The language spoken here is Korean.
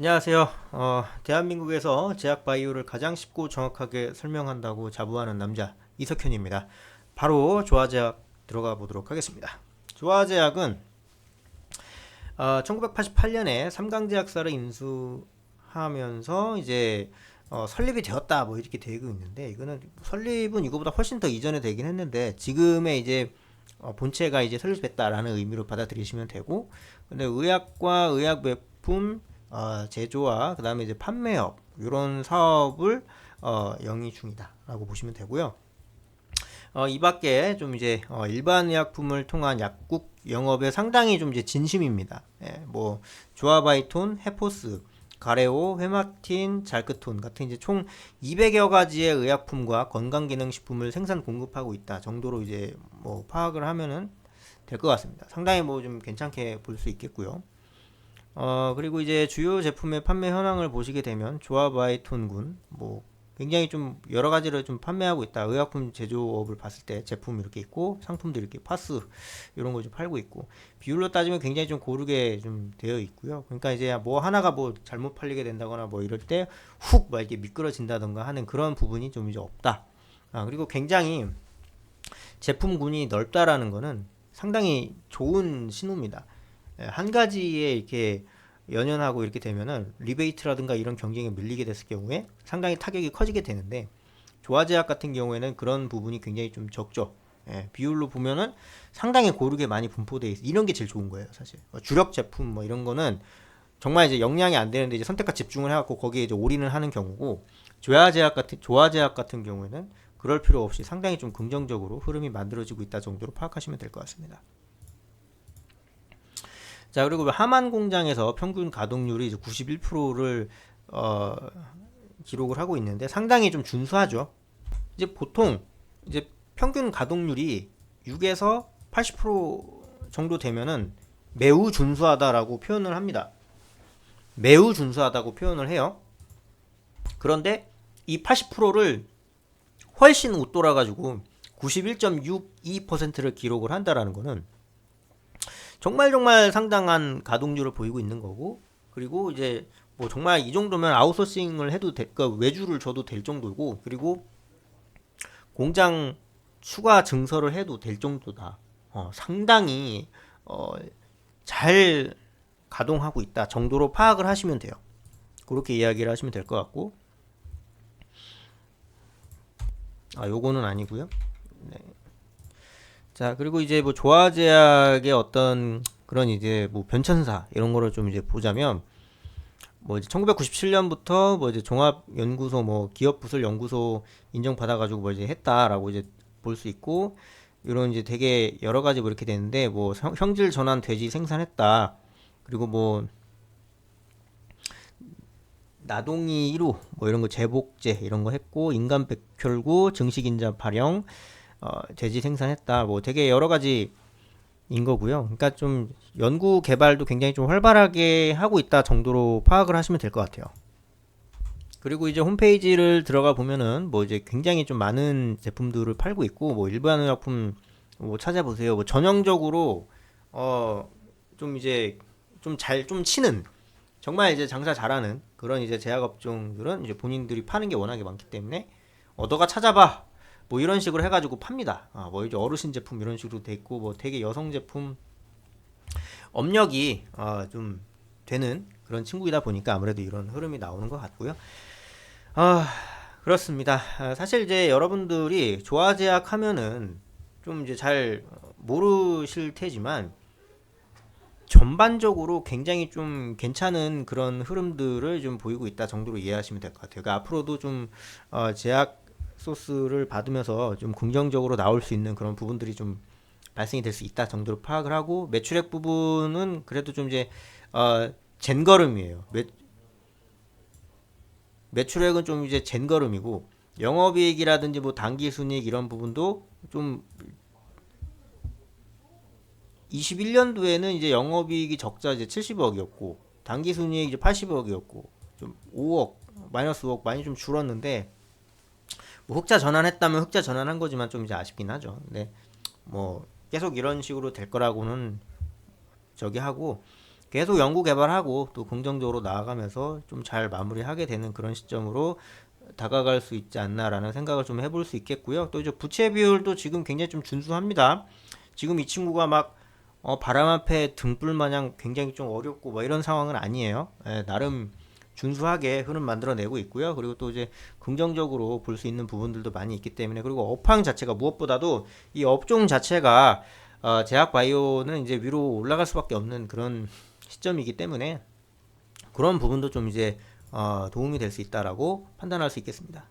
안녕하세요. 어, 대한민국에서 제약 바이오를 가장 쉽고 정확하게 설명한다고 자부하는 남자 이석현입니다. 바로 조화제약 들어가 보도록 하겠습니다. 조화제약은 어, 1988년에 삼강제약사를 인수하면서 이제 어, 설립이 되었다 뭐 이렇게 되고 있는데 이거는 설립은 이거보다 훨씬 더 이전에 되긴 했는데 지금의 이제 어, 본체가 이제 설립됐다라는 의미로 받아들이시면 되고 근데 의약과 의약 제품 어, 제조와 그 다음에 이제 판매업 이런 사업을 어, 영위 중이다라고 보시면 되고요. 어, 이 밖에 좀 이제 어, 일반 의약품을 통한 약국 영업에 상당히 좀 이제 진심입니다. 예, 뭐 조아바이톤, 헤포스, 가레오, 회마틴, 잘크톤 같은 이제 총 200여 가지의 의약품과 건강기능식품을 생산 공급하고 있다 정도로 이제 뭐 파악을 하면은 될 것 같습니다. 상당히 뭐 좀 괜찮게 볼 수 있겠고요. 어, 그리고 이제 주요 제품의 판매 현황을 보시게 되면 조아바이톤군 뭐 굉장히 좀 여러 가지를 좀 판매하고 있다. 의약품 제조업을 봤을 때 제품 이렇게 있고 상품도 이렇게 파스 이런 거좀 팔고 있고 비율로 따지면 굉장히 좀 고르게 좀 되어 있고요. 그러니까 이제 뭐 하나가 뭐 잘못 팔리게 된다거나 뭐 이럴 때 훅 막 이렇게 미끄러진다던가 하는 그런 부분이 좀 이제 없다. 아, 그리고 굉장히 제품군이 넓다라는 거는 상당히 좋은 신호입니다. 예, 한 가지에 이렇게 연연하고 이렇게 되면은 리베이트라든가 이런 경쟁에 밀리게 됐을 경우에 상당히 타격이 커지게 되는데 조화제약 같은 경우에는 그런 부분이 굉장히 좀 적죠. 예, 비율로 보면은 상당히 고르게 많이 분포돼 있어. 이런 게 제일 좋은 거예요, 사실. 뭐 주력 제품 뭐 이런 거는 정말 이제 역량이 안 되는데 이제 선택과 집중을 해갖고 거기에 이제 올인을 하는 경우고 조화제약 같은 조화제약 같은 경우에는 그럴 필요 없이 상당히 좀 긍정적으로 흐름이 만들어지고 있다 정도로 파악하시면 될 것 같습니다. 자 그리고 하만 공장에서 평균 가동률이 이제 91%를 어, 기록을 하고 있는데 상당히 좀 준수하죠. 이제 보통 이제 평균 가동률이 6에서 80% 정도 되면은 매우 준수하다라고 표현을 합니다. 매우 준수하다고 표현을 해요. 그런데 이 80%를 훨씬 웃돌아 가지고 91.62%를 기록을 한다라는 거는 정말 정말 상당한 가동률을 보이고 있는 거고 그리고 이제 뭐 정말 이 정도면 아웃소싱을 해도 될, 그러니까 외주를 줘도 될 정도고 그리고 공장 추가 증설을 해도 될 정도다. 어, 상당히 어, 잘 가동하고 있다 정도로 파악을 하시면 돼요. 그렇게 이야기를 하시면 될 것 같고 아 요거는 아니고요. 네. 자 그리고 이제 뭐 조화제약의 어떤 그런 이제 뭐 변천사 이런 거를 좀 이제 보자면 뭐 이제 1997년부터 뭐 이제 종합 연구소 뭐 기업 부설 연구소 인정 받아 가지고 뭐 이제 했다라고 이제 볼 수 있고 이런 이제 되게 여러 가지 뭐 이렇게 되는데 뭐 형질 전환 돼지 생산했다. 그리고 뭐 나동이 1호 뭐 이런 거 제복제 이런 거 했고 인간 백혈구 증식인자 발영 어, 돼지 생산했다. 뭐 되게 여러 가지 인 거고요. 그러니까 좀 연구 개발도 굉장히 좀 활발하게 하고 있다 정도로 파악을 하시면 될 것 같아요. 그리고 이제 홈페이지를 들어가 보면은 뭐 이제 굉장히 좀 많은 제품들을 팔고 있고 뭐 일반 의약품 뭐 찾아보세요. 뭐 전형적으로 어 좀 이제 좀 잘좀 치는 정말 이제 장사 잘하는 그런 이제 제약업종들은 이제 본인들이 파는 게 워낙에 많기 때문에 어 너가 찾아봐 뭐 이런 식으로 해가지고 팝니다. 아, 뭐 이제 어르신 제품 이런 식으로 돼 있고 뭐 되게 여성 제품 업력이 어, 좀 되는 그런 친구이다 보니까 아무래도 이런 흐름이 나오는 것 같고요. 아 그렇습니다. 아, 사실 이제 여러분들이 조화제약 하면은 좀 이제 잘 모르실 테지만 전반적으로 굉장히 좀 괜찮은 그런 흐름들을 좀 보이고 있다 정도로 이해하시면 될 것 같아요. 그러니까 앞으로도 좀 어, 제약 소스를 받으면서 좀 긍정적으로 나올 수 있는 그런 부분들이 좀 발생이 될 수 있다 정도로 파악을 하고 매출액 부분은 그래도 좀 이제 어 젠걸음이에요. 매, 매출액은 좀 이제 젠걸음이고 영업이익이라든지 뭐 단기 순이익 이런 부분도 좀 21년도에는 이제 영업이익이 적자 이제 70억이었고 단기 순이익 이제 80억이었고 좀 5억 마이너스 5억 많이 좀 줄었는데 뭐 흑자 전환했다면 흑자 전환한 거지만 좀 이제 아쉽긴 하죠. 근데 뭐 계속 이런 식으로 될 거라고는 저기 하고 계속 연구 개발하고 또 긍정적으로 나아가면서 좀 잘 마무리하게 되는 그런 시점으로 다가갈 수 있지 않나라는 생각을 좀 해볼 수 있겠고요. 또 이제 부채 비율도 지금 굉장히 좀 준수합니다. 지금 이 친구가 막 어, 바람 앞에 등불 마냥 굉장히 좀 어렵고 뭐 이런 상황은 아니에요. 예, 나름 준수하게 흐름 만들어내고 있고요. 그리고 또 이제 긍정적으로 볼 수 있는 부분들도 많이 있기 때문에 그리고 업황 자체가 무엇보다도 이 업종 자체가 어, 제약 바이오는 이제 위로 올라갈 수밖에 없는 그런 시점이기 때문에 그런 부분도 좀 이제 어, 도움이 될 수 있다라고 판단할 수 있겠습니다.